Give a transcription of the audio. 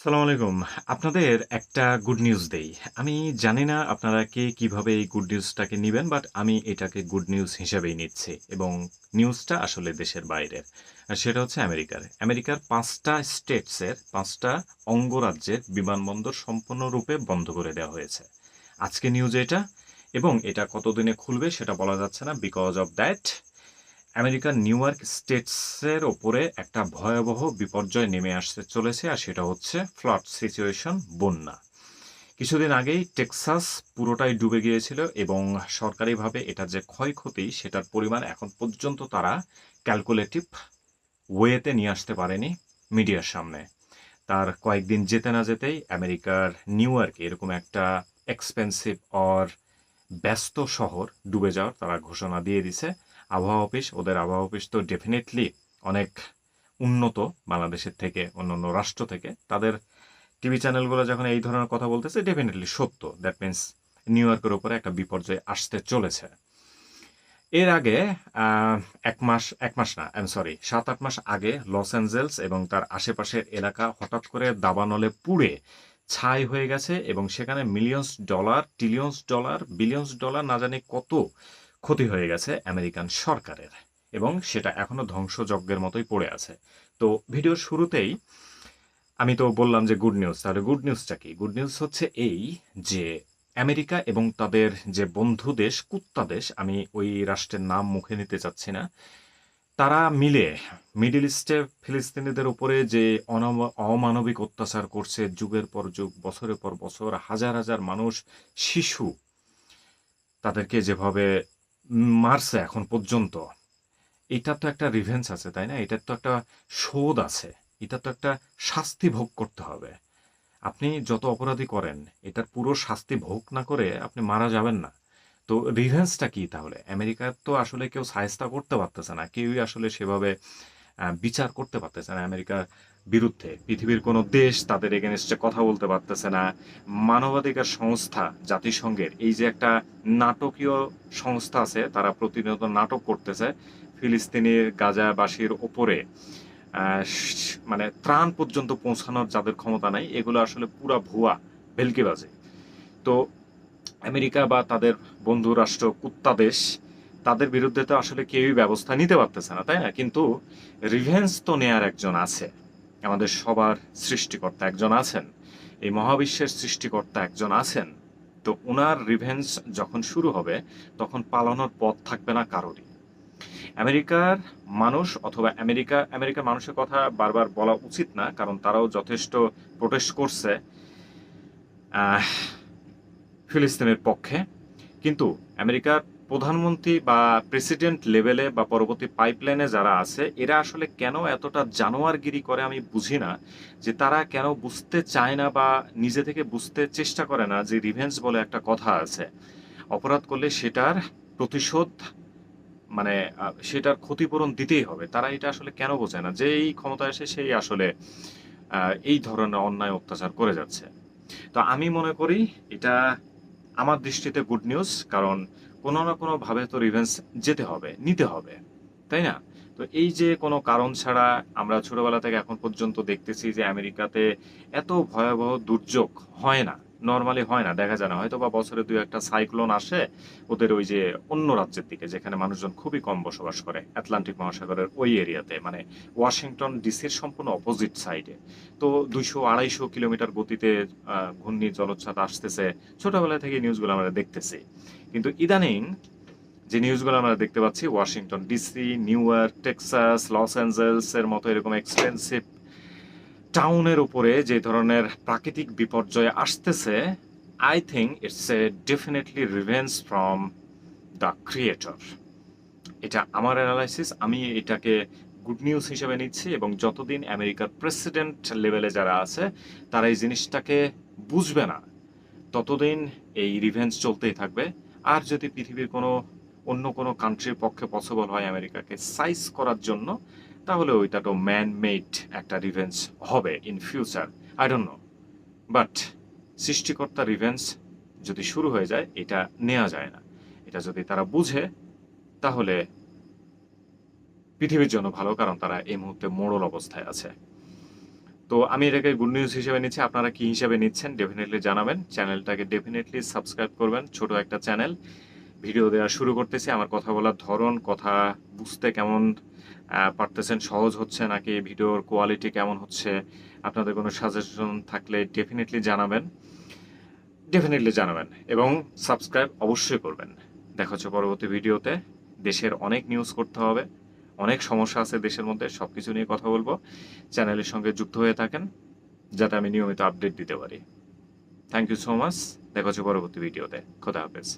সালাম আলাইকুম। আপনাদের একটা গুড নিউজ দেই। আমি জানি না আপনারা কে কীভাবে এই গুড নিউজটাকে নেবেন বাট আমি এটাকে গুড নিউজ হিসেবেই নিচ্ছি এবং নিউজটা আসলে দেশের বাইরের। আর সেটা হচ্ছে আমেরিকার। আমেরিকার পাঁচটা স্টেটসের পাঁচটা অঙ্গরাজ্যের বিমানবন্দর সম্পূর্ণরূপে বন্ধ করে দেওয়া হয়েছে। আজকে নিউজ এটা এবং এটা কতদিনে খুলবে সেটা বলা যাচ্ছে না বিকজ অফ দ্যাট আমেরিকার নিউ ইয়র্ক স্টেটসের ওপরে একটা ভয়াবহ বিপর্যয় নেমে আসতে চলেছে, আর সেটা হচ্ছে ফ্লাড সিচুয়েশন, বন্যা। কিছুদিন আগেই টেক্সাস পুরোটাই ডুবে গিয়েছিল এবং সরকারিভাবে এটা যে ক্ষয়ক্ষতি, সেটার পরিমাণ এখন পর্যন্ত তারা ক্যালকুলেটিভ ওয়েতে নিয়ে আসতে পারেনি মিডিয়ার সামনে। তার কয়েকদিন যেতে না যেতেই আমেরিকার নিউ ইয়র্কে এরকম একটা এক্সপেন্সিভ অর ব্যস্ত শহর ডুবে যাওয়ার তারা ঘোষণা দিয়ে দিছে। আবহাওয়া অফিস, ওদের আবহাওয়া অফিস তো ডেফিনেটলি অনেক উন্নত বাংলাদেশের থেকে, অন্যান্য রাষ্ট্র থেকে। তাদের টিভি চ্যানেলগুলো যখন এই ধরনের কথা বলতেছে ডেফিনেটলি সত্য। দ্যাট মিন্স নিউ ইয়র্কের উপরে একটা বিপর্যয় আসতে চলেছে। এর আগে এক মাস এক মাস না আই সরি সাত, আট মাস আগে লস অ্যাঞ্জেলস এবং তার আশেপাশের এলাকা হঠাৎ করে দাবানলে পুড়ে ছাই হয়ে গেছে এবং সেখানে millions dollar trillions dollar billions dollar না জানি কত ক্ষতি হয়ে গেছে আমেরিকান সরকারের, এবং সেটা এখনও ধ্বংসযজ্ঞের মতোই পড়ে আছে। তো ভিডিওর শুরুতেই আমি তো বললাম যে গুড নিউজ তাহলে গুড নিউজটা কি? গুড নিউজ হচ্ছে এই যে আমেরিকা এবং তাদের যে বন্ধু দেশ, কুত্তা দেশ, আমি ওই রাষ্ট্রের নাম মুখে নিতে চাচ্ছি না, তারা মিলে মিডিল ইস্টে ফিলিস্তিনিদের উপরে যে অমানবিক অত্যাচার করছে, যুগের পর যুগ, বছরের পর বছর, হাজার হাজার মানুষ, শিশু, তাদেরকে যেভাবে মারছে এখন পর্যন্ত। এটা তো একটা রিভেন্স আছে, তাই না? এটার তো একটা শোধ আছে। এটা তো একটা শাস্তি ভোগ করতে হবে। আপনি যত অপরাধী করেন, এটার পুরো শাস্তি ভোগ না করে আপনি মারা যাবেন না। তো রিভেন্সটা কি তাহলে? আমেরিকার তো আসলে কেউ সাহেস্তা করতে পারতেছে না, কেউই আসলে সেভাবে বিচার করতে পারতেছে না। আমেরিকার বিরুদ্ধে। পৃথিবীর কোনো দেশ তাদের এগেনস্টে কথা বলতে পারতেছে না। মানবাধিকার সংস্থা জাতিসংঘের এই যে একটা নাটকীয় সংস্থা আছে, তারা প্রতিনিয়ত নাটক করতেছে ফিলিস্তিনের গাজাবাসীর ওপরে। মানে ত্রাণ পর্যন্ত পৌঁছানোর যাদের ক্ষমতা নাই, এগুলো আসলে পুরা ভুয়া, ভেলকিবাজি। তো আমেরিকা বা তাদের বন্ধু রাষ্ট্র কুত্তা দেশ, তাদের বিরুদ্ধে তো আসলে কেউই ব্যবস্থা নিতে পারতেছে না, তাই না? কিন্তু রিভেন্স তো নেয়ার একজন আছে। আমাদের সবার সৃষ্টিকর্তা একজন আছেন। এই মহাবিশ্বের সৃষ্টিকর্তা একজন আছেন। তো ওনার রিভেন্স যখন শুরু হবে, তখন পালানোর পথ থাকবে না কারোরই। আমেরিকার মানুষ অথবা আমেরিকা, আমেরিকার মানুষের কথা বারবার বলা উচিত না, কারণ তারাও যথেষ্ট প্রোটেস্ট করছে ফিলিস্তিনের পক্ষে। কিন্তু আমেরিকার প্রধানমন্ত্রী বা প্রেসিডেন্ট লেভেলে বা পরবর্তী পাইপলাইনে যারা আছে, এরা আসলে কেন এতটা জানোয়ারগিরি করে আমি বুঝি না, যে তারা কেন বুঝতে চায় না বা নিজে থেকে বুঝতে চেষ্টা করে না যে রিভেঞ্জ বলে একটা কথা আছে। অপরাধ করলে সেটার প্রতিশোধ মানে সেটার ক্ষতিপূরণ দিতেই হবে। তারা এটা আসলে কেন বোঝে না? যেই ক্ষমতা এসে সেই আসলে এই ধরনের অন্যায় অত্যাচার করে যাচ্ছে। তো আমি মনে করি এটা আমার দৃষ্টিতে গুড নিউজ কারণ কোনো না কোনোভাবে তো রিভেন্স যেতে হবে, নিতে হবে, তাই না? তো এই যে কোনো কারণ ছাড়া আমরা ছোটবেলা থেকে এখন পর্যন্ত দেখতেছি যে আমেরিকাতে এত ভয়াবহ দুর্যোগ হয় না। নর্মালি হয় না। দেখা যায় না। হয়তো বা বছরে দুই একটা সাইক্লোন আসে ওদের ওই যে অন্য রাজ্যের দিকে, যেখানে মানুষজন খুবই কম বসবাস করে আটলান্টিক মহাসাগরের ওই এরিয়াতে। মানে ওয়াশিংটন ডিসির সম্পূর্ণ অপোজিট সাইডে তো দুইশো আড়াইশো কিলোমিটার গতিতে ঘূর্ণি জলোচ্ছ্বাস আসতেছে। ছোটবেলা থেকে নিউজগুলো আমরা দেখতেছি। কিন্তু ইদানিং যে নিউজগুলো আমরা দেখতে পাচ্ছি Washington DC New York Texas Los Angeles এর মতো এরকম এক্সপেন্সিভ টাউনের উপরে যে ধরনের প্রাকৃতিক বিপর্যয় আসতেছে I think it's a definitely revenge from the creator এটা আমার অ্যানালাইসিস আমি এটাকে গুড নিউজ হিসেবে নিচ্ছি এবং যতদিন আমেরিকার প্রেসিডেন্ট লেভেলে যারা আছে, তারা এই জিনিসটাকে বুঝবে না। ততদিন এই রিভেঞ্জ চলতেই থাকবে। আর যদি পৃথিবীর কোনো, অন্য কোনো কান্ট্রির পক্ষে পসিবল হয় আমেরিকাকে সাইজ করার জন্য তাহলে ওইটা তো ম্যান মেড একটা রিভেঞ্জ হবে in future I don't know but সৃষ্টিকর্তা রিভেঞ্জ যদি শুরু হয়ে যায়, এটা নেওয়া যায় না। এটা যদি তারা বুঝে, তাহলে পৃথিবীর জন্য ভালো, কারণ তারা এই মুহূর্তে মোড়ল অবস্থায় আছে। তো আমি এটাকে গুড নিউজ হিসেবে নিচ্ছি, আপনারা কি হিসেবে নিচ্ছেন ডেফিনেটলি জানাবেন। চ্যানেলটাকে ডেফিনেটলি সাবস্ক্রাইব করবেন, ছোট একটা চ্যানেল। ভিডিও দেওয়া শুরু করতেছি। আমার কথা বলার ধরন, কথা বুঝতে কেমন পারতেছেন, সহজ হচ্ছে নাকি ভিডিওর কোয়ালিটি কেমন হচ্ছে? আপনাদের কোনো সাজেশন থাকলে ডেফিনেটলি জানাবেন। ডেফিনেটলি জানাবেন এবং সাবস্ক্রাইব অবশ্যই করবেন। দেখা হচ্ছে পরবর্তী ভিডিওতে। দেশের অনেক নিউজ করতে হবে। অনেক সমস্যা আছে দেশের মধ্যে সব কিছু নিয়ে কথা বলব। চ্যানেলের সঙ্গে যুক্ত হয়ে থাকেন, যাতে আমি নিয়মিত আপডেট দিতে পারি। থ্যাংক ইউ সো মাচ দেখা হচ্ছে পরবর্তী ভিডিওতে। খোদা হাফেজ।